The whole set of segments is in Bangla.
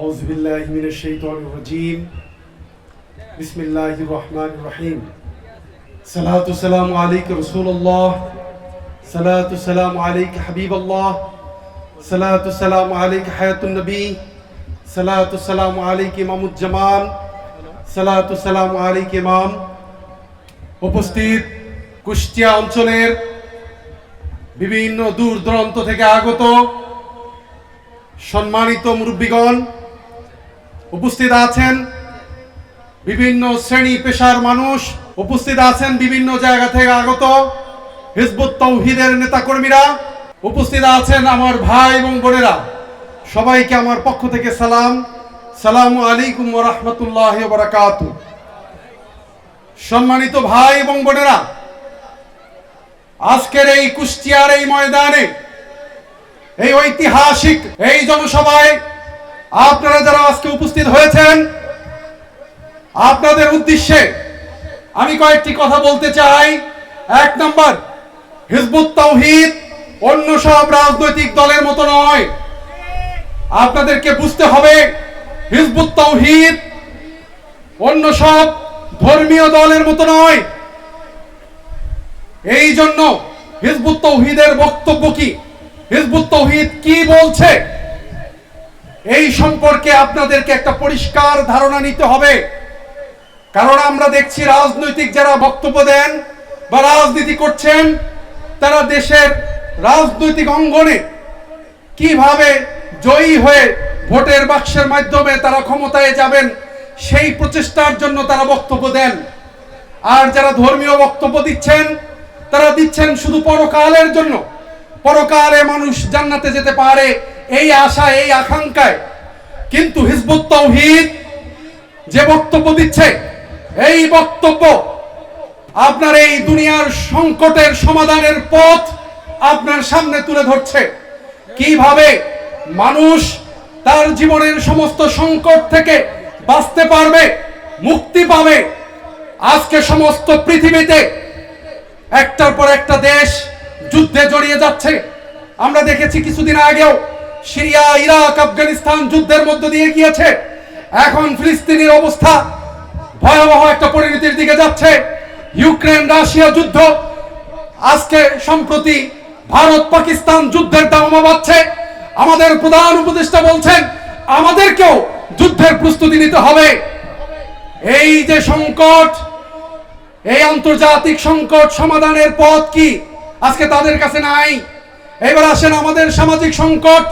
আউজবিল্লাহ মিনের শৈতন রজিম। বিসমিল্লাহ রহমান রহিম। সালাত সালাম আলিক রসুল্লাহ সালাত সালাম আলিক হাবিব আল্লাহ সালাত সালাম আলিক হায়াতুল নবী। সালাত সালাম আলিক ইমামুজ্জামান। সালাত সালাম আলিক ইমাম। উপস্থিত কুষ্টিয়া অঞ্চলের বিভিন্ন দূর দূরান্ত থেকে আগত সম্মানিত মুরব্বীগণ উপস্থিত আছেন বিভিন্ন শ্রেণি পেশার মানুষ, উপস্থিত আছেন বিভিন্ন জায়গা থেকে আগত হিজবুত তৌহিদের নেতাকর্মীরা, উপস্থিত আছেন আমার ভাই এবং বোনেরা। সবাইকে আমার পক্ষ থেকে সালাম। সালাম আলাইকুম রহমতুল্লাহ বারাকাত সম্মানিত ভাই এবং বোনেরা, আজকের এই কুষ্টিয়ার এই ময়দানে, এই ঐতিহাসিক এই জনসভায় আপনারা যারা আজকে উপস্থিত হয়েছেন, আপনাদের উদ্দেশ্যে আমি কয়েকটি কথা বলতে চাই। এক নম্বর, হিজবুত তাওহীদ অন্য সব রাজনৈতিক দলের মতো নয়। আপনাদেরকে বুঝতে হবে, হিজবুত তাওহীদ অন্য সব ধর্মীয় দলের মতো নয়। এই জন্য হিজবুত তৌহিদের বক্তব্য কি? হিজবুত তৌহিদ কি বলছে? এই সম্পর্কে আপনাদেরকে একটা পরিষ্কার ধারণা নিতে হবে। কারণ আমরা দেখছি রাজনৈতিক যারা বক্তব্য দেন বা রাজনীতি করছেন, তারা দেশের রাজনৈতিক অঙ্গনে কীভাবে জয়ী হয়ে ভোটের বাক্সের মাধ্যমে তারা ক্ষমতায় যাবেন, সেই প্রচেষ্টার জন্য তারা বক্তব্য দেন। আর যারা ধর্মীয় বক্তব্য দিচ্ছেন, তারা দিচ্ছেন শুধু পরকালের জন্য। পরকালে মানুষ জান্নাতে যেতে পারে এই আশা, এই আকাঙ্ক্ষায় কিন্তু হিজবুত তৌহিদ যে বক্তব্য দিচ্ছে, এই বক্তব্য আপনার এই দুনিয়ার সংকটের সমাধানের পথ আপনার সামনে তুলে ধরছে। কীভাবে মানুষ তার জীবনের সমস্ত সংকট থেকে বাঁচতে পারবে, মুক্তি পাবে? আজকে সমস্ত পৃথিবীতে একটার পর একটা দেশ যুদ্ধে জড়িয়ে যাচ্ছে। আমরা দেখেছি কিছুদিন আগেও সিরিয়া, ইরাক, আফগানিস্তান যুদ্ধের মধ্য দিয়ে গিয়েছে। এখন ফিলিস্তিনের অবস্থা ভয়াবহ একটা পরিণতির দিকে যাচ্ছে। ইউক্রেন, রাশিয়া যুদ্ধ। আজকে সম্প্রতি ভারত, পাকিস্তান যুদ্ধের দামা বাড়ছে। আমাদের প্রধান উপদেষ্টা বলছেন, আমাদেরকেও যুদ্ধের প্রস্তুতি নিতে হবে। এই যে সংকট, এই আন্তর্জাতিক সংকট সমাধানের পথ কি? আজকে তাদের কাছে নাই। এবার আসেন আমাদের সামাজিক সংকট।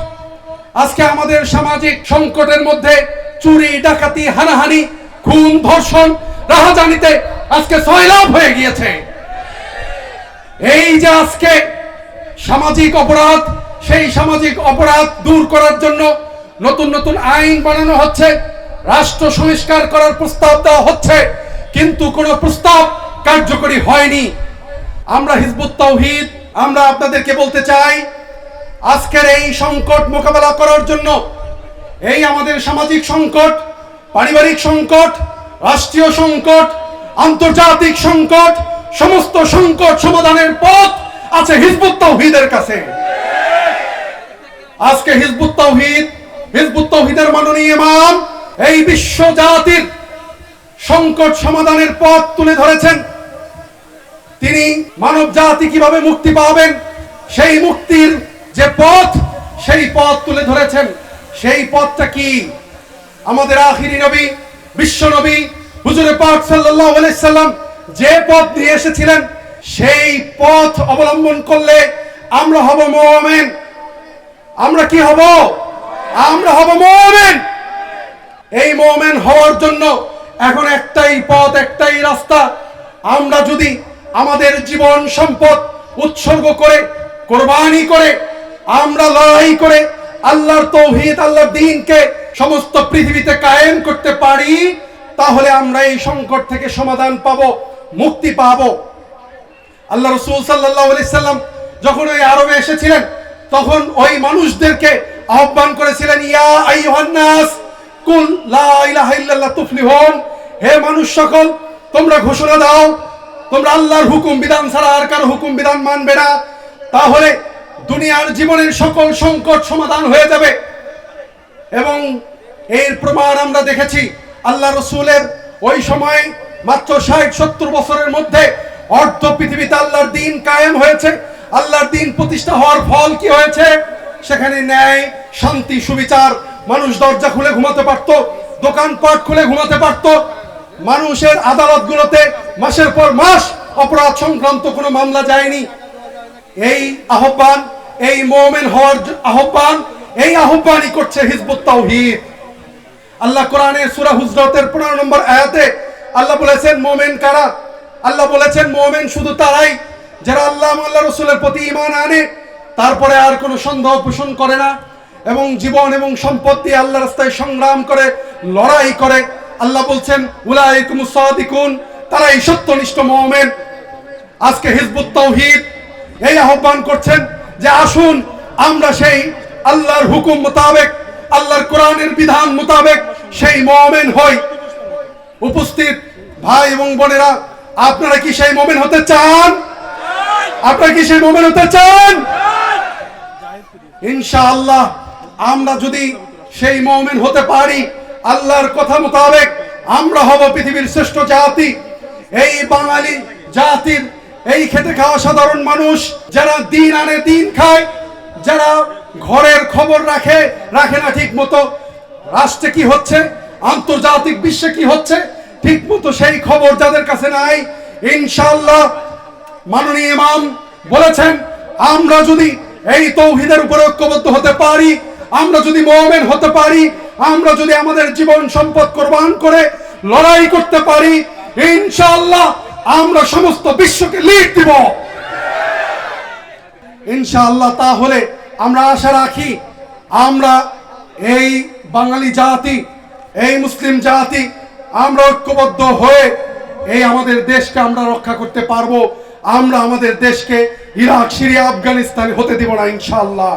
আজকে আমাদের সামাজিক সংকটের মধ্যে চুরি, ডাকাতি, হানাহানি, খুন, ধর্ষণ, রাহাজানিতে আজকে সয়লাভ হয়ে গিয়েছে। এই যে আজকে সামাজিক অপরাধ, সেই সামাজিক অপরাধ দূর করার জন্য নতুন নতুন আইন বানানো হচ্ছে, রাষ্ট্র সংস্কার করার প্রস্তাব দেওয়া হচ্ছে, কিন্তু কোনো প্রস্তাব কার্যকরী হয়নি। আমরা হিজবুত তাওহীদ, আমরা আপনাদেরকে বলতে চাই আজকের এই সংকট মোকাবেলা করার জন্য, এই আমাদের সামাজিক সংকট, পারিবারিক সংকট, রাষ্ট্রীয় সংকট, আন্তর্জাতিক সংকট, সমস্ত সংকট সমাধানের পথ আছে হিজবুত তাওহীদের কাছে। আজকে হিজবুত তাওহীদ, হিজবুত তাওহীদের মাননীয় ইমাম এই বিশ্ব জাতির সংকট সমাধানের পথ তুলে ধরেছেন। তিনি মানব জাতি কীভাবে মুক্তি পাবেন, সেই মুক্তির যে পথ সেই পথ তুলে ধরেছেন, সেই পথটা কি? আমাদের আখিরি নবী, বিশ্ব নবী, হুজুরে পাক সাল্লাল্লাহু আলাইহি সাল্লাম যে পথ নিয়ে এসেছিলেন, সেই পথ অবলম্বন করলে আমরা হব মুমিন। আমরা কি হব? আমরা হব মুমিন। এই মোমেন হওয়ার জন্য এখন একটাই পথ, একটাই রাস্তা। আমরা যদি আমাদের জীবন সম্পদ উৎসর্গ করে, কোরবানি করে আমরা লড়াই করে আল্লাহর তৌহিদ, আল্লাহর দিনকে সমস্ত পৃথিবীতে কায়েম করতে পারি, তাহলে আমরা এই সংকট থেকে সমাধান পাব, মুক্তি পাব। আল্লাহ রসুল সাল্লাহ সাল্লাম যখন ওই আরবে এসেছিলেন, তখন ওই মানুষদেরকে আহ্বান করেছিলেন, ইয়া আইয়ুহান্নাস কুল লা ইলাহা ইল্লাল্লাহ তুফলিহুন, হে মানুষ সকল, তোমরা ঘোষণা দাও, তোমরা আল্লাহর হুকুম বিধান ছাড়া আর কারও হুকুম বিধান মানবে না। তাহলে দুনিয়ার জীবনের সকল সংকট সমাধান হয়ে যাবে। এবং এর প্রমাণ আমরা দেখেছি, আল্লাহ রসুলের ওই সময় মাত্র ষাট সত্তর বছরের মধ্যে অর্ধ পৃথিবীতে আল্লাহর দিন কায়েম হয়েছে। আল্লাহর দিন প্রতিষ্ঠা হওয়ার ফল কি হয়েছে? সেখানে ন্যায়, শান্তি, সুবিচার, মানুষ দরজা খুলে ঘুমাতে পারত, দোকানপাট খুলে ঘুমাতে পারত। মানুষের আদালতগুলোতে মাসের পর মাস অপরাধ সংক্রান্ত কোনো মামলা যায়নি। এই আহ্বান, এই মোমেন হওয়ার আহ্বান, এই আহ্বানই করছে হিজবুত তাওহীদ। আল্লাহ কোরআনের সূরা হুজরাতের 15 নম্বর আয়াতে আল্লাহ বলেছেন, মোমেন কারা? আল্লাহ বলেছেন, মোমেন শুধু তারাই। যারা আল্লাহ আল্লাহ রসুলের প্রতি ঈমান আনে, তারপরে আর কোনো সন্দেহ পোষণ করে না এবং জীবন এবং সম্পদ দিয়ে আল্লাহ রাস্তায় সংগ্রাম করে, লড়াই করে। আল্লাহ বলছেন, উলাইকুমুস সাদিকুন তারাই সত্যনিষ্ঠ মোমেন। আজকে হিজবুত তৌহিদ এই আহ্বান করছেন যে আসুন, আমরা সেই আল্লাহর হুকুম মোতাবেক, আল্লাহর কোরআনের বিধান মোতাবেক সেই মোমেন হই। উপস্থিত ভাই এবং বোনেরা, আপনারা কি সেই মোমেন হতে চান? আপনারা কি সেই মোমেন হতে চান? ইনশাআল্লাহ, আমরা যদি সেই মোমেন হতে পারি, আল্লাহর কথা মোতাবেক আমরা হব পৃথিবীর শ্রেষ্ঠ জাতি। এই বাঙালি জাতির এই খেতে খাওয়া সাধারণ মানুষ, যারা দিন আনে দিন খায়, যারা ঘরের খবর রাখে রাখে না ঠিক মতো রাষ্ট্রে কি হচ্ছে? আন্তর্জাতিক বিশ্বে কি হচ্ছে? ঠিক মতো সেই খবর যাদের কাছে নাই ইনশাল্লাহ মাননীয় ইমাম বলেছেন, আমরা যদি এই তৌহিদের উপরে ঐক্যবদ্ধ হতে পারি, আমরা যদি মোমেন হতে পারি, আমরা যদি আমাদের জীবন সম্পদ কোরবান করে লড়াই করতে পারি, ইনশাআল্লাহ আমরা সমস্ত বিশ্বকে লিড দিব। ইনশাআল্লাহ তাহলে আমরা আশা রাখি আমরা এই বাঙালি জাতি, এই মুসলিম জাতি আমরা ঐক্যবদ্ধ হয়ে এই আমাদের দেশকে আমরা রক্ষা করতে পারব। আমরা আমাদের দেশকে ইরাক, সিরিয়া, আফগানিস্তান হতে দিব না ইনশাআল্লাহ।